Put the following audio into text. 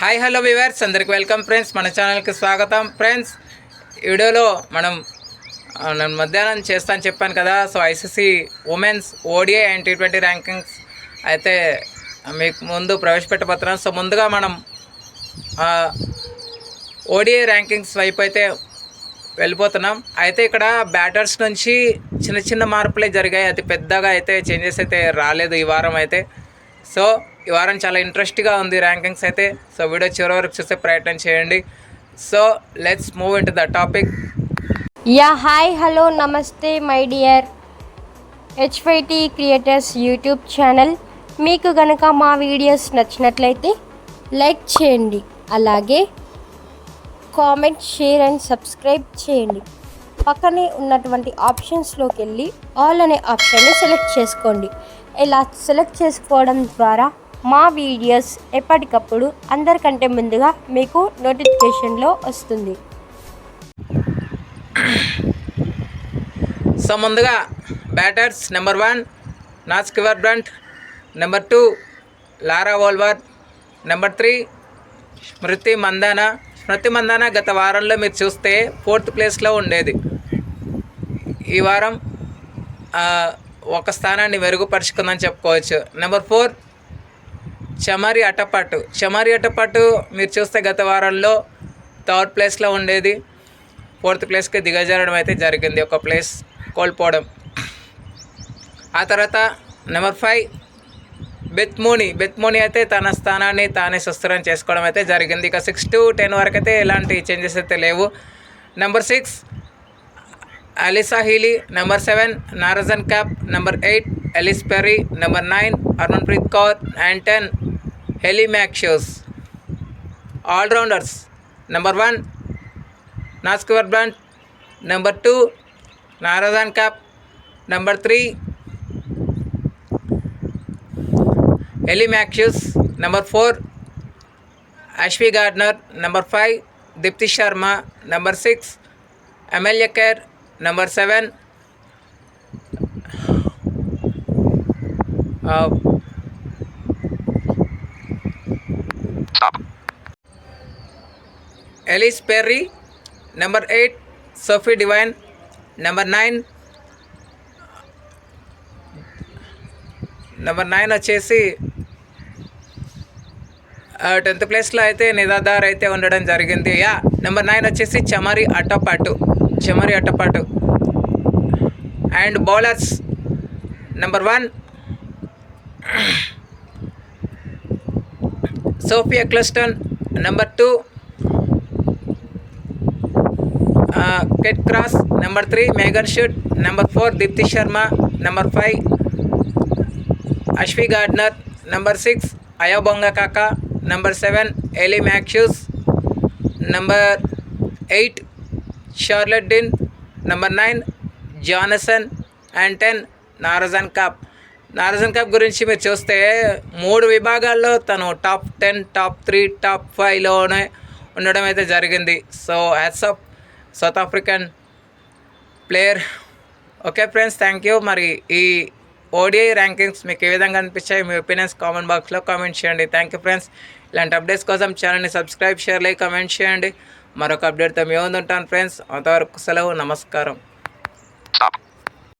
Hi hello viewers అందరికి welcome friends మన ఛానల్కి స్వాగతం. ఫ్రెండ్స్ వీడియోలో మనం నేను మధ్యాహ్నం చేస్తాను చెప్పాను కదా. So ICC women's ODI and T twenty rankings అయితే మీకు ముందు ప్రవేశపెట్టబోతున్నాం సో ముందుగా మనం ఓడిఐ ర్యాంకింగ్స్ వైపు అయితే వెళ్ళిపోతున్నాం. అయితే ఇక్కడ బ్యాటర్స్ నుంచి చిన్న చిన్న మార్పులే జరిగాయి. అతి పెద్దగా అయితే చేంజెస్ అయితే రాలేదు ఈ వారం అయితే. సో ఈ వారం చాలా ఇంట్రెస్ట్గా ఉంది ర్యాంకింగ్స్ అయితే. సో వీడియో చివరి వరకు చూసే ప్రయత్నం చేయండి. So let's move in to the topic yeah hi hello నమస్తే my dear HYT creators YouTube channel. మీకు గనక మా వీడియోస్ నచ్చినట్లయితే లైక్ చేయండి. అలాగే కామెంట్ షేర్ అండ్ సబ్స్క్రైబ్ చేయండి. పక్కనే ఉన్నటువంటి ఆప్షన్స్లోకి వెళ్ళి ఆల్ అనే ఆప్షన్ని సెలెక్ట్ చేసుకోండి. ఇలా సెలెక్ట్ చేసుకోవడం ద్వారా మా వీడియోస్ ఎప్పటికప్పుడు అందరికంటే ముందుగా మీకు నోటిఫికేషన్లో వస్తుంది. సో ముందుగా batters number one Nat Sciver Brunt number two Laura Wolvaardt number three Smriti Mandhana. Smriti Mandhana గత వారంలో మీరు చూస్తే ఫోర్త్ ప్లేస్లో ఉండేది. ఈ వారం ఒక స్థానాన్ని మెరుగుపరుచుకుందని చెప్పుకోవచ్చు. నెంబర్ ఫోర్ చమరి అట్టపాటు చమరి అట్టపాటు మీరు చూస్తే గత వారంలో థర్డ్ ప్లేస్లో ఉండేది. ఫోర్త్ ప్లేస్కి దిగజారడం అయితే జరిగింది. ఒక ప్లేస్ కోల్పోవడం. ఆ తర్వాత నెంబర్ ఫైవ్ బెత్మోని. బెత్మోని అయితే తన స్థానాన్ని తానే సుస్థిరం చేసుకోవడం అయితే జరిగింది. ఇక సిక్స్ టు టెన్ వరకు అయితే ఎలాంటి చేంజెస్ అయితే లేవు. Number six Alyssa Healy. Number seven Marizanne Kapp. Number eight Ellyse Perry. Number nine Harmanpreet Kaur. And ten Hayley Matthews allrounders number one Nat Sciver Brunt number two Marizanne Kapp number three Hayley Matthews number four Ash Gardner number five Deepti Sharma number six Amelia Kerr number seven Ellyse Perry number eight Sophie Devine number nine number nine వచ్చేసి tenth ప్లేస్లో అయితే నిదాదార్ అయితే ఉండడం జరిగింది. Yeah number nine వచ్చేసి Chamari Athapaththu Chamari Athapaththu. And bowlers number one Sophia Ecclestone number two Kate Cross number three Megan Schutt number four Deepti Sharma number five Ash Gardner number six Ayabonga Khaka number seven Hayley Matthews number eight Charlotte Dean number nine Jonassen and ten Marizanne Kapp Marizanne Kapp గురించి మీరు చూస్తే మూడు విభాగాల్లో తను top ten top three top ఫైవ్లోనే ఉండడం అయితే జరిగింది. So hats off South African player okay friends thank you మరి ఈ ఓడిఐ ర్యాంకింగ్స్ మీకు ఏ విధంగా అనిపించాయి? మీ ఒపీనియన్స్ కామెంట్ బాక్స్లో కామెంట్ చేయండి. థ్యాంక్ యూ ఫ్రెండ్స్ ఇలాంటి అప్డేట్స్ కోసం ఛానల్ని సబ్స్క్రైబ్ షేర్ లైక్ కామెంట్ చేయండి. మరొక అప్డేట్తో మేము ఉంటాను ఫ్రెండ్స్ అంతవరకు సెలవు నమస్కారం. Stop.